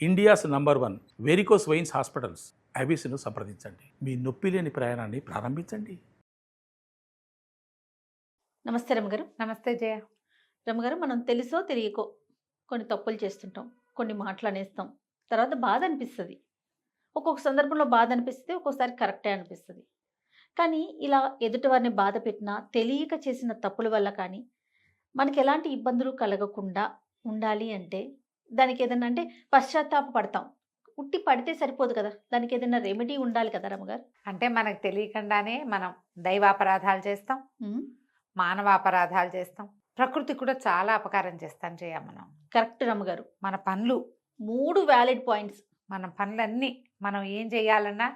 India's number one varicose veins hospitals. ఐబీసీను సంప్రదించండి. మీ నొప్పి లేని ప్రయాణాన్ని ప్రారంభించండి. నమస్తే రమగారు. నమస్తే జయ. రమగారు మనం తెలుసో తెలియకో కొన్ని తప్పులు చేస్తుంటాం కొన్ని మాటలు అనేస్తాం తర్వాత బాధ అనిపిస్తుంది. ఒక్కొక్క సందర్భంలో బాధ అనిపిస్తుంది ఒక్కొక్కసారి కరెక్టే అనిపిస్తుంది. కానీ ఇలా ఎదుటి వారిని బాధ పెట్టినా తెలియక చేసిన తప్పుల వల్ల కానీ మనకి ఎలాంటి ఇబ్బందులు కలగకుండా ఉండాలి అంటే దానికి ఏదైనా అంటే పశ్చాత్తాప పడతాం ఉట్టి పడితే సరిపోదు కదా! దానికి ఏదైనా రెమెడీ ఉండాలి కదా రమగారు అంటే మనకు తెలియకుండానే మనం దైవాపరాధాలు చేస్తాం. మానవాపరాధాలు చేస్తాం. ప్రకృతి కూడా చాలా అపకారం చేస్తాం జయ మనం. కరెక్ట్ రమగారు మన పనులు. మూడు వ్యాలిడ్ పాయింట్స్. మన పనులన్నీ మనం ఏం చేయాలన్నా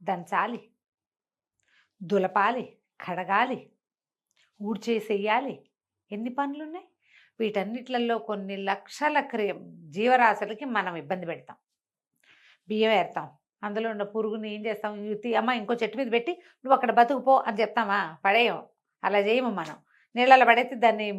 దంచాలి. దులపాలి. కడగాలి. ఊడ్చేసేయాలి. ఎన్ని పనులు ఉన్నాయి వీటన్నిట్లలో కొన్ని లక్షల క్రియ జీవరాశులకి మనం ఇబ్బంది పెడతాం. బియ్యం ఏరుతాం. అందులో ఉన్న పురుగుని ఏం చేస్తాం? అమ్మ ఇంకో చెట్టు మీద పెట్టి నువ్వు అక్కడ బతుకుపో అని చెప్తామా? పడేయం. అలా చేయము మనం. నీళ్ళలో పడేసి దాన్ని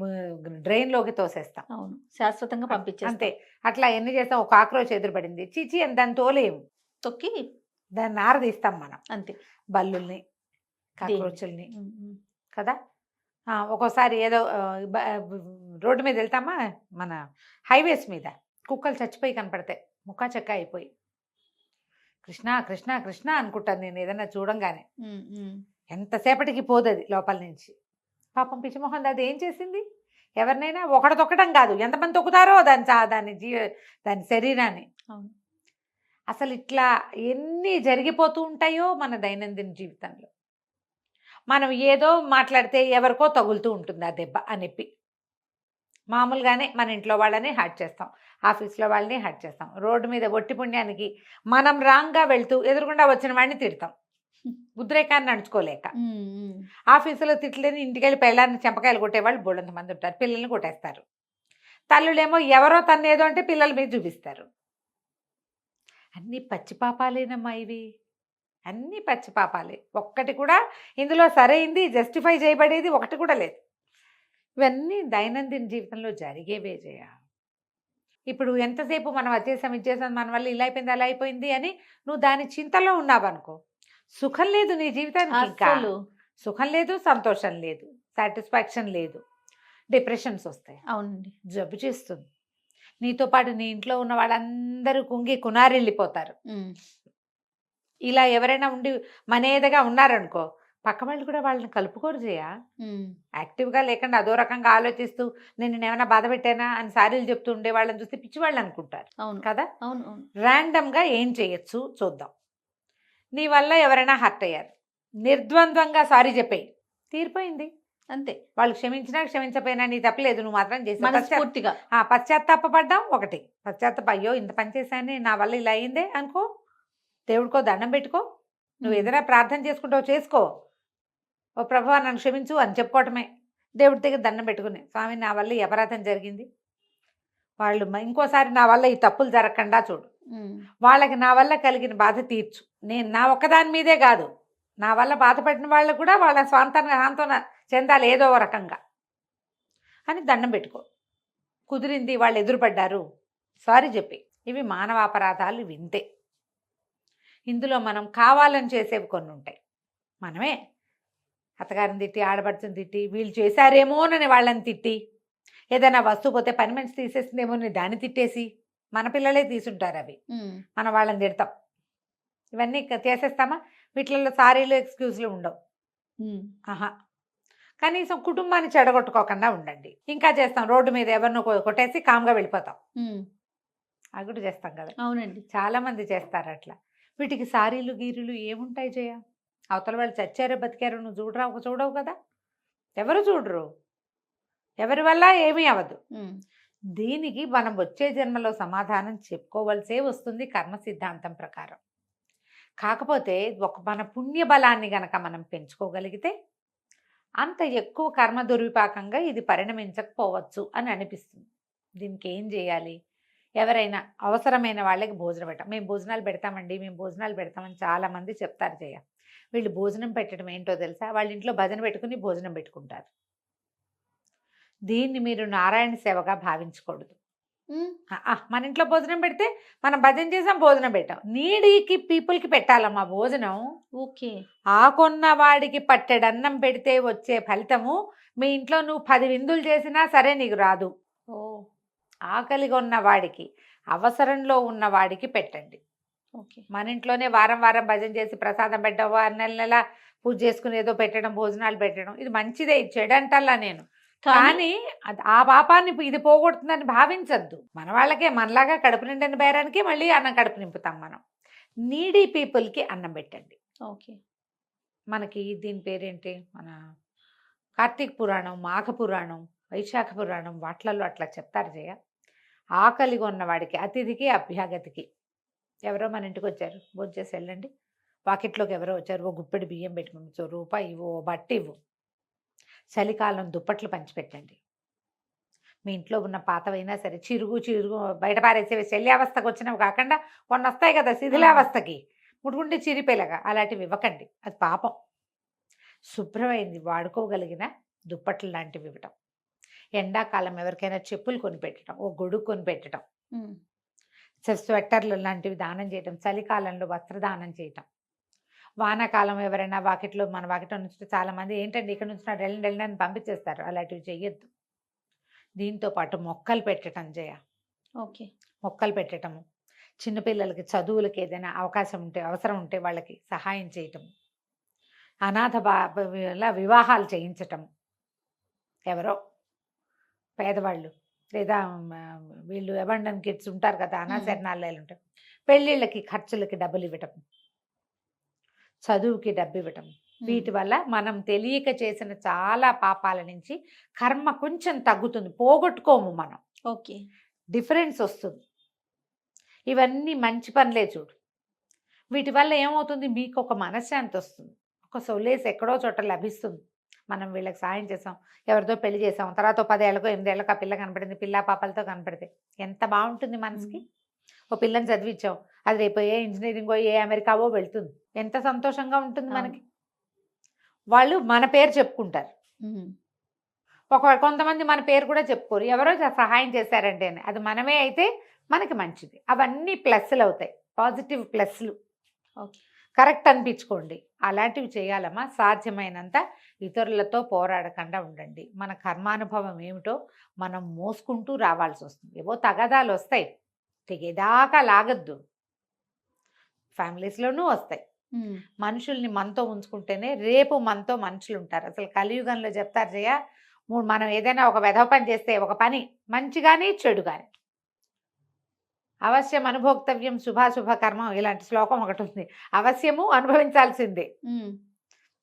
డ్రైన్లోకి తోసేస్తాం. అవును. శాశ్వతంగా పంపించేస్తాం. అంతే. అట్లా ఎన్ని చేస్తాం. ఒక ఆక్రోచ్ ఎదురుపడింది. చీచి అని దాన్ని తోలేము తొక్కి దాన్ని నారదీస్తాం మనం. అంతే. బల్లుల్ని కాక్రోచుల్ని. కదా? ఒక్కోసారి ఏదో రోడ్డు మీద వెళ్తామా? మన హైవేస్ మీద. కుక్కలు చచ్చిపోయి కనపడతాయి. ముఖా చెక్క అయిపోయి. కృష్ణ కృష్ణ కృష్ణ అనుకుంటాను నేను ఏదైనా చూడంగానే. ఎంతసేపటికి పోదది లోపల నుంచి. పాపం పిచ్చిమోహన్ అది ఏం చేసింది? ఎవరినైనా ఒకటి తొక్కడం కాదు. ఎంతమంది తొక్కుతారో దాని చా- దాని జీవ దాని శరీరాన్ని. అసలు ఇట్లా ఎన్ని జరిగిపోతూ ఉంటాయో మన దైనందిన జీవితంలో. మనం ఏదో మాట్లాడితే ఎవరికో తగులుతూ ఉంటుంది ఆ దెబ్బ ఆ నొప్పి. మామూలుగానే మన ఇంట్లో వాళ్ళని హర్ట్ చేస్తాం. ఆఫీస్లో వాళ్ళని హర్ట్ చేస్తాం. రోడ్డు మీద ఒట్టి పుణ్యానికి మనం రాంగ్గా వెళ్తూ ఎదురుకుండా వచ్చిన వాడిని తిడతాం. ఉద్రేకాన్ని నడుచుకోలేక. ఆఫీసులో తిట్లేని ఇంటికి వెళ్ళి పెళ్ళాన్ని చెంపకాయలు కొట్టేవాళ్ళు బోళ్ళంత మంది ఉంటారు. పిల్లల్ని కొట్టేస్తారు. తల్లులేమో ఎవరో తన్నేదో అంటే పిల్లల మీద చూపిస్తారు. అన్నీ పచ్చి పాపాలేనమ్మా ఇవి. అన్నీ పచ్చి పాపాలే ఒక్కటి కూడా ఇందులో సరైంది జస్టిఫై చేయబడేది ఒకటి కూడా లేదు. ఇవన్నీ దైనందిన జీవితంలో జరిగేవే చేయ ఇప్పుడు ఎంతసేపు మనం వచ్చేసాం ఇచ్చేసాం మన వల్ల ఇలా అయిపోయింది అలా అయిపోయింది అని నువ్వు దాని చింతలో ఉన్నావు అనుకో సుఖం లేదు నీ జీవితానికి సుఖం లేదు సంతోషం లేదు సాటిస్ఫాక్షన్ లేదు డిప్రెషన్స్ వస్తాయి. అవునండి. జబ్బు చేస్తుంది. నీతో పాటు నీ ఇంట్లో ఉన్న వాళ్ళందరూ కుంగి కునారెళ్ళిపోతారు. ఇలా ఎవరైనా ఉండి మనేదగా ఉన్నారనుకో పక్క వాళ్ళు కూడా వాళ్ళని కలుపుకోరు చేయ. యాక్టివ్గా లేకుండా అదో రకంగా ఆలోచిస్తూ నేను ఏమైనా బాధ పెట్టానా? అని సారీలు చెప్తూ ఉండే వాళ్ళని చూస్తే పిచ్చివాళ్ళు అనుకుంటారు. అవును. కదా? అవును అవును. ర్యాండమ్గా ఏం చేయొచ్చు? చూద్దాం. నీ వల్ల ఎవరైనా హర్ట్ అయ్యారు. నిర్ద్వంద్వంగా సారీ చెప్పేయి. తీరిపోయింది. అంతే. వాళ్ళు క్షమించినా క్షమించపోయినా నీ తప్పలేదు నువ్వు మాత్రం చేసావు పశ్చాత్త- మనస్ఫూర్తిగా. ఆ, పశ్చాత్తాపపడ్డాం ఒకటి. పశ్చాత్తాప అయ్యో! ఇంత పని చేశానే నా వల్ల ఇలా అయిందే అనుకో దేవుడికో దండం పెట్టుకో. నువ్వు. ఏదైనా ప్రార్థన చేసుకుంటావు చేసుకో. ఓ ప్రభు నన్ను క్షమించు అని చెప్పుకోవటమే. దేవుడి దగ్గర దండం పెట్టుకుని. స్వామి నా వల్ల ఈ అపరాధం జరిగింది. వాళ్ళు ఇంకోసారి నా వల్ల ఈ తప్పులు జరగకుండా చూడు. వాళ్ళకి నా వల్ల కలిగిన బాధ తీర్చు. నేను నా ఒక్కదాని మీదే కాదు. నా వల్ల బాధపడిన వాళ్ళకు కూడా వాళ్ళ స్వాంతన సాంతన చెందాలి ఏదో రకంగా. అని దండం పెట్టుకో. కుదిరింది వాళ్ళు ఎదురుపడ్డారు. సారీ చెప్పి. ఇవి మానవాపరాధాలు వింతే. ఇందులో మనం కావాలని చేసేవి కొన్ని ఉంటాయి మనమే. అత్తగారిని తిట్టి ఆడబడుచుని తిట్టి వీళ్ళు చేశారేమోనని వాళ్ళని తిట్టి ఏదైనా వస్తువు పోతే పని మనిషి తీసేసిందేమోనని దాన్ని తిట్టేసి మన పిల్లలే తీసుంటారు అవి. మనం వాళ్ళని తిడతాం. ఇవన్నీ చేసేస్తామా వీటిలలో సారీలు ఎక్స్క్యూజ్లు ఉండవు. ఆహా. కనీసం కుటుంబాన్ని చెడగొట్టుకోకుండా ఉండండి. ఇంకా చేస్తాం. రోడ్డు మీద ఎవరినో కొట్టేసి కామ్గా వెళ్ళిపోతాం. అది కూడా చేస్తాం కదా. అవునండి. చాలా మంది చేస్తారు అట్లా. వీటికి సారీలు గీరులు ఏముంటాయి జయ? అవతల వాళ్ళు చచ్చారో బతికారో నువ్వు చూడరా ఒక చూడవు కదా? ఎవరు చూడరు? ఎవరి వల్ల ఏమీ అవ్వదు. దీనికి మనం వచ్చే జన్మలో సమాధానం చెప్పుకోవలసే వస్తుంది కర్మ సిద్ధాంతం ప్రకారం. కాకపోతే ఒక మన పుణ్య బలాన్ని గనక మనం పెంచుకోగలిగితే అంత ఎక్కువ కర్మ దుర్విపాకంగా ఇది పరిణమించకపోవచ్చు అని అనిపిస్తుంది. దీనికి ఏం చేయాలి? ఎవరైనా అవసరమైన వాళ్ళకి భోజనం పెట్టాం. మేము భోజనాలు పెడతామండి మేము భోజనాలు పెడతామని చాలామంది చెప్తారు జయ. వీళ్ళు భోజనం పెట్టడం ఏంటో తెలుసా? వాళ్ళ ఇంట్లో భజన పెట్టుకుని భోజనం పెట్టుకుంటారు. దీన్ని మీరు నారాయణ సేవగా భావించకూడదు. ఆ, ఆ, మన ఇంట్లో భోజనం పెడితే మనం భజన చేసాం భోజనం పెట్టాం. నీడికి పీపుల్కి పెట్టాలమ్మా భోజనం. ఓకే. ఆకొన్న వాడికి పట్టెడన్నం పెడితే వచ్చే ఫలితము మీ ఇంట్లో నువ్వు పది విందులు చేసినా సరే నీకు రాదు. ఆకలిగా ఉన్న వాడికి అవసరంలో ఉన్న వాడికి పెట్టండి. ఓకే. మన ఇంట్లోనే వారం వారం భజన చేసి ప్రసాదం పెట్టడం వారం నెల నెల పూజ చేసుకుని ఏదో పెట్టడం భోజనాలు పెట్టడం ఇది మంచిదే ఇది చెడు అంటల్లా నేను. కానీ ఆ పాపాన్ని ఇది పోగొడుతుందని భావించద్దు. మన వాళ్ళకే మనలాగా కడుపు నిండిన బేరానికి మళ్ళీ అన్నం కడుపు నింపుతాం మనం. నీడీ పీపుల్కి అన్నం పెట్టండి. ఓకే. మనకి దీని పేరేంటి? మన కార్తీక పురాణం మాఘ పురాణం వైశాఖ పురాణం వాట్లలో అట్లా చెప్తారు జయ. ఆకలిగా ఉన్నవాడికి అతిథికి అభ్యాగతికి. ఎవరో మన ఇంటికి వచ్చారు భోజనం చేసి వెళ్ళండి వాకిట్లోకి ఎవరో వచ్చారు ఓ గుప్పెడు బియ్యం పెట్టి పంపించు రూపాయి ఇవ్వు ఓ బట్ట ఇవ్వు. చలికాలం దుప్పట్లు పంచిపెట్టండి. మీ ఇంట్లో ఉన్న పాతవైనా సరే చిరుగు చిరుగు బయట పారేసేవి శల్యావస్థకు వచ్చినవి కాకుండా కొన్ని వస్తాయి కదా శిథిలావస్థకి ముట్టుకుంటే చిరిపేలాగా అలాంటివి ఇవ్వకండి. అది పాపం. శుభ్రమైంది వాడుకోగలిగిన దుప్పట్లు లాంటివి ఇవ్వటం. ఎండాకాలం ఎవరికైనా చెప్పులు కొనిపెట్టడం ఓ గొడుగు కొనిపెట్టడం. స్వెట్టర్లు లాంటివి దానం చేయటం చలికాలంలో వస్త్రదానం చేయటం. వానాకాలం ఎవరైనా వాకిట్లో మన వాకిట్లో నుంచి చాలా మంది ఏంటండి ఇక్కడ నుంచి వెళ్ళండి వెళ్ళండి అని పంపించేస్తారు అలాంటివి చెయ్యొద్దు. దీంతో పాటు మొక్కలు పెట్టడం జయ. ఓకే. మొక్కలు పెట్టడము చిన్నపిల్లలకి చదువులకి ఏదైనా అవకాశం ఉంటే అవసరం ఉంటే వాళ్ళకి సహాయం చేయటం. అనాథ బా వివాహాలు చేయించటం. ఎవరో పేదవాళ్ళు. లేదా వీళ్ళు అబండన్ కిడ్స్ ఉంటారు కదా అనాశరణాలు ఉంటారు పెళ్ళిళ్ళకి ఖర్చులకి డబ్బులు ఇవ్వటం. చదువుకి డబ్బు ఇవ్వటం. వీటి వల్ల మనం తెలియక చేసిన చాలా పాపాల నుంచి కర్మ కొంచెం తగ్గుతుంది. పోగొట్టుకోము మనం. ఓకే. డిఫరెన్స్ వస్తుంది. ఇవన్నీ మంచి పనులే చూడు. వీటి వల్ల ఏమవుతుంది? మీకు ఒక మనశ్శాంతి వస్తుంది. ఒక సొలేస్ ఎక్కడో చోట లభిస్తుంది. మనం వీళ్ళకి సాయం చేసాం ఎవరితో పెళ్ళి చేసాం తర్వాత పదేళ్ళకో ఎనిమిదేళ్ళకో ఆ పిల్ల కనపడింది పిల్ల పాపలతో కనపడితే. ఎంత బాగుంటుంది మనసుకి. ఓ పిల్లని చదివించాం అది రేపు ఏ ఇంజనీరింగో ఏ అమెరికావో వెళ్తుంది. ఎంత సంతోషంగా ఉంటుంది. మనకి. వాళ్ళు మన పేరు చెప్పుకుంటారు. ఒక కొంతమంది మన పేరు కూడా చెప్పుకోరు. ఎవరో సహాయం చేశారంటే అని. అది మనమే అయితే మనకి మంచిది. అవన్నీ ప్లస్లు అవుతాయి. పాజిటివ్ ప్లస్లు ఓకే. కరెక్ట్ అనిపించుకోండి. అలాంటివి చేయాలమ్మా. సాధ్యమైనంత ఇతరులతో పోరాడకుండా ఉండండి. మన కర్మానుభవం ఏమిటో మనం మోసుకుంటూ రావాల్సి వస్తుంది. ఏవో తగాదాలు వస్తాయి. తెగేదాకా లాగద్దు. ఫ్యామిలీస్లోనూ వస్తాయి. మనుషుల్ని మనతో ఉంచుకుంటేనే రేపు మనతో మనుషులు ఉంటారు అసలు కలియుగంలో చెప్తారు జయ మనం ఏదైనా ఒక వెధవ పని చేస్తే ఒక పని మంచి కానీ చెడు కానీ అవశ్యం అనుభోక్తవ్యం శుభాశుభ కర్మం ఇలాంటి శ్లోకం ఒకటి ఉంది. అవశ్యము అనుభవించాల్సిందే.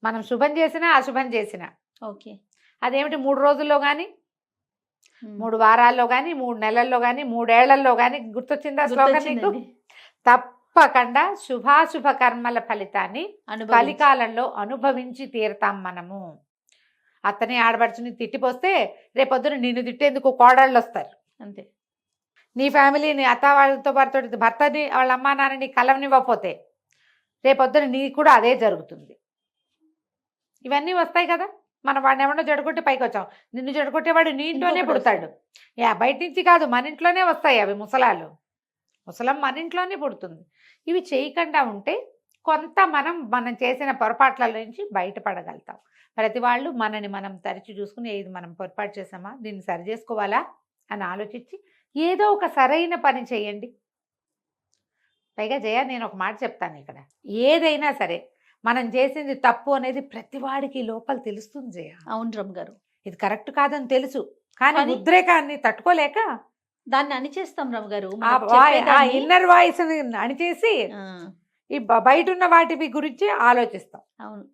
మనం శుభం చేసినా అశుభం చేసినా. ఓకే. అదేమిటి మూడు రోజుల్లో కానీ మూడు వారాల్లో కానీ మూడు నెలల్లో కానీ మూడేళ్ళలో కానీ గుర్తొచ్చిందా శ్లోకం నీకు. తప్పకుండా శుభాశుభ కర్మల ఫలితాన్ని కలికాలంలో అనుభవించి తీరుతాం మనము. అతనే ఆడబడుచుని తిట్టిపోస్తే రేపొద్దున నిన్ను తిట్టేందుకు కోడళ్ళు వస్తారు అంతే. నీ ఫ్యామిలీని అత్త వాళ్ళతో పాటు భర్తని వాళ్ళ అమ్మా నాన్నని కలవనివ్వకపోతే రేపొద్దున నీ కూడా అదే జరుగుతుంది. ఇవన్నీ వస్తాయి కదా. మనం వాడిని ఎవడో జడగొట్టి పైకి వచ్చాం. నిన్ను జడగొట్టేవాడు నీ ఇంట్లోనే పుడతాడు. యా బయట నుంచి కాదు మన ఇంట్లోనే వస్తాయి అవి ముసలాలు ముసలం మన ఇంట్లోనే పుడుతుంది. ఇవి చేయకుండా ఉంటే కొంత మనం మనం చేసిన పొరపాట్ల నుంచి బయటపడగలుగుతాం. ప్రతి వాళ్ళు మనని మనం తరిచి చూసుకుని ఇది మనం పొరపాటు చేసామా దీన్ని సరి చేసుకోవాలా అని ఆలోచించి ఏదో ఒక సరైన పని చేయండి. పైగా జయ నేను ఒక మాట చెప్తాను ఇక్కడ. ఏదైనా సరే మనం చేసింది తప్పు అనేది ప్రతి వాడికి లోపల తెలుస్తుంది జయ. అవును రమ్ గారు. ఇది కరెక్ట్ కాదని తెలుసు. కానీ కానీ- ఉద్రేకాన్ని తట్టుకోలేక దాన్ని అణిచేస్తాం రమ్ గారు. ఆ ఇన్నర్ వాయిస్ అణిచేసి ఈ బయట ఉన్న వాటి గురించి ఆలోచిస్తాం. అవును.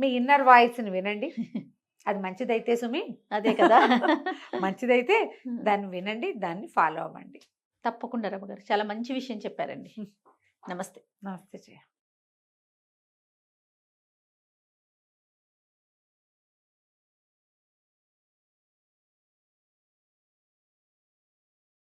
మీ ఇన్నర్ వాయిస్ని వినండి. అది మంచిదైతే సుమి అదే కదా. మంచిదైతే దాన్ని వినండి దాన్ని ఫాలో అవ్వండి. తప్పకుండా రమ్మ గారు. చాలా మంచి విషయం చెప్పారండి. నమస్తే. నమస్తే జయ